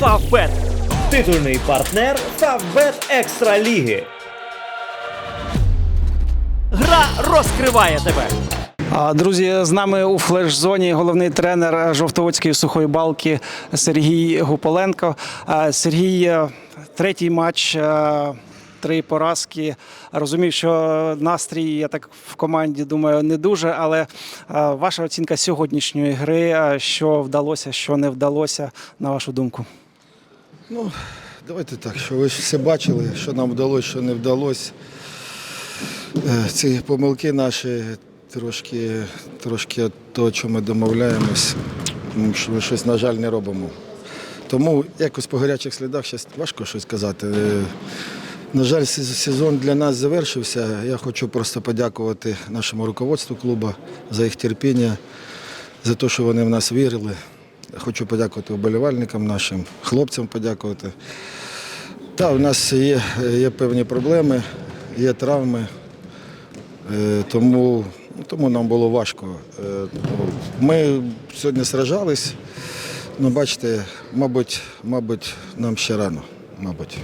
Фавбет. Титульний партнер Фавбет Екстра Ліги. Гра розкриває тебе. Друзі, з нами у флеш-зоні головний тренер Жовтоводської сухої балки Сергій Гуполенко. Сергій, е, третій матч, е, три поразки. Розумів, що настрій, я так в команді думаю, не дуже, але е, ваша оцінка сьогоднішньої гри, що вдалося, що не вдалося, на вашу думку. Ну, давайте так, що ви все бачили, що нам вдалося, що не вдалося. Е, Ці помилки наші трошки, трошки того, що ми домовляємось, що ми щось, на жаль, не робимо. Тому якось по гарячих слідах зараз важко щось казати. Е, На жаль, сезон для нас завершився. Я хочу просто подякувати нашому руководству клубу за їх терпіння, за те, що вони в нас вірили. Хочу подякувати вболівальникам нашим, хлопцям подякувати. Та, у нас є, є певні проблеми, є травми, е, тому, тому нам було важко. Е, Ми сьогодні сражались, ну бачите, мабуть, мабуть, нам ще рано, мабуть.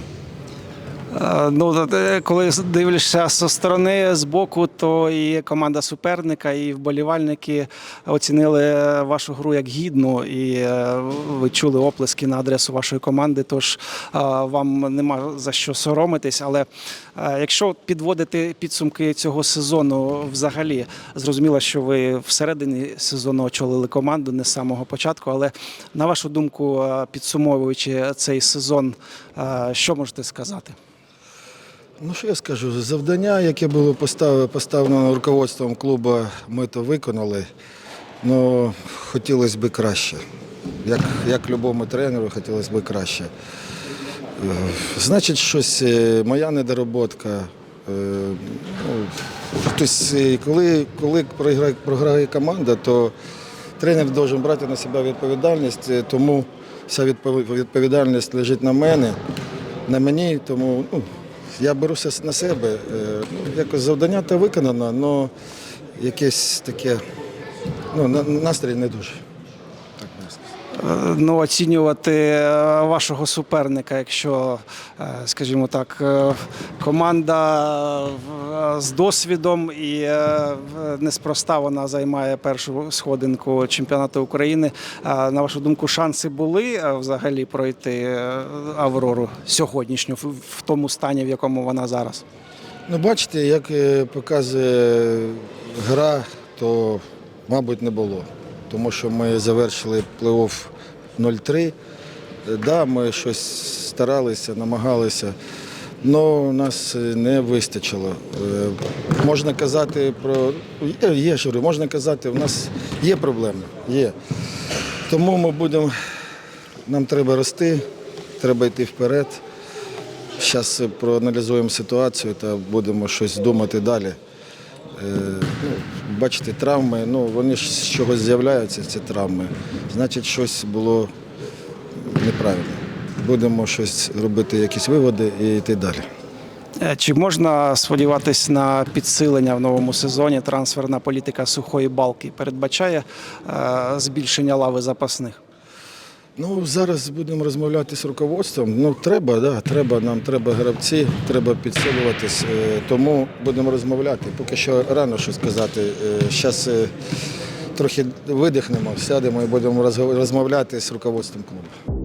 Е, Ну, коли дивишся зі сторони, з боку, то і команда суперника, і вболівальники оцінили вашу гру як гідну, і е, ви чули оплески на адресу вашої команди. Тож е, вам нема за що соромитись. Але якщо підводити підсумки цього сезону, взагалі зрозуміло, що ви всередині сезону очолили команду не з самого початку. Але на вашу думку, підсумовуючи цей сезон, що можете сказати? Ну що я скажу? Завдання, яке було постав- поставлено руководством клубу, ми то виконали. Ну, хотілося б краще. Як, як любому тренеру, хотілося б краще. Е, Значить, щось е, моя недороботка. Е, коли, коли програє, програє команда, то тренер має брати на себе відповідальність, тому вся відповідальність лежить на мене, на мені, тому ну, я беруся на себе. Е, Ну, якось завдання то виконано, але якесь таке ну, настрій не дуже. Е, ну, оцінювати е, вашого суперника, якщо, скажімо так, команда з досвідом і е, неспроста вона займає першу сходинку чемпіонату України. На вашу думку, шанси були е, взагалі пройти е, Аврору сьогоднішню в- тому стані, в якому вона зараз? Ну, бачите, як показує гра, то, мабуть, не було. Тому що ми завершили плей-офф 0-3. Е, Да, ми щось старалися, намагалися, але нас е, не вистачило. Е, Можна казати про. Є, є що можна казати, у нас є проблеми. Є. Тому ми будемо, нам треба рости, треба йти вперед. Зараз проаналізуємо ситуацію та будемо щось думати далі. Е, ну, бачите, травми, ну, вони ж з чогось з'являються, ці травми. Значить, щось було неправильно. Будемо щось робити, якісь виводи і йти далі. Е, Чи можна сподіватись на підсилення в новому сезоні? Трансферна політика сухої балки передбачає е, збільшення лави запасних? Ну, зараз будемо розмовляти з руководством. Ну, треба, да, треба, нам треба гравці, треба підсилюватись. Е, Тому будемо розмовляти. Поки що рано щось сказати. Зараз трохи видихнемо, сядемо і будемо розмовляти з руководством клубу.